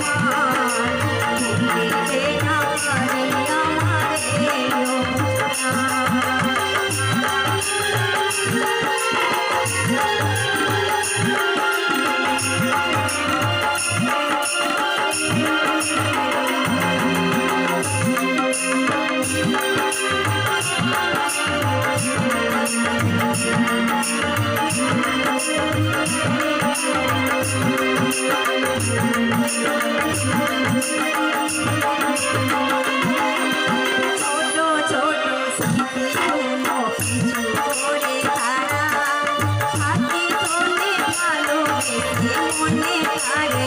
Yeah. মনে থাকে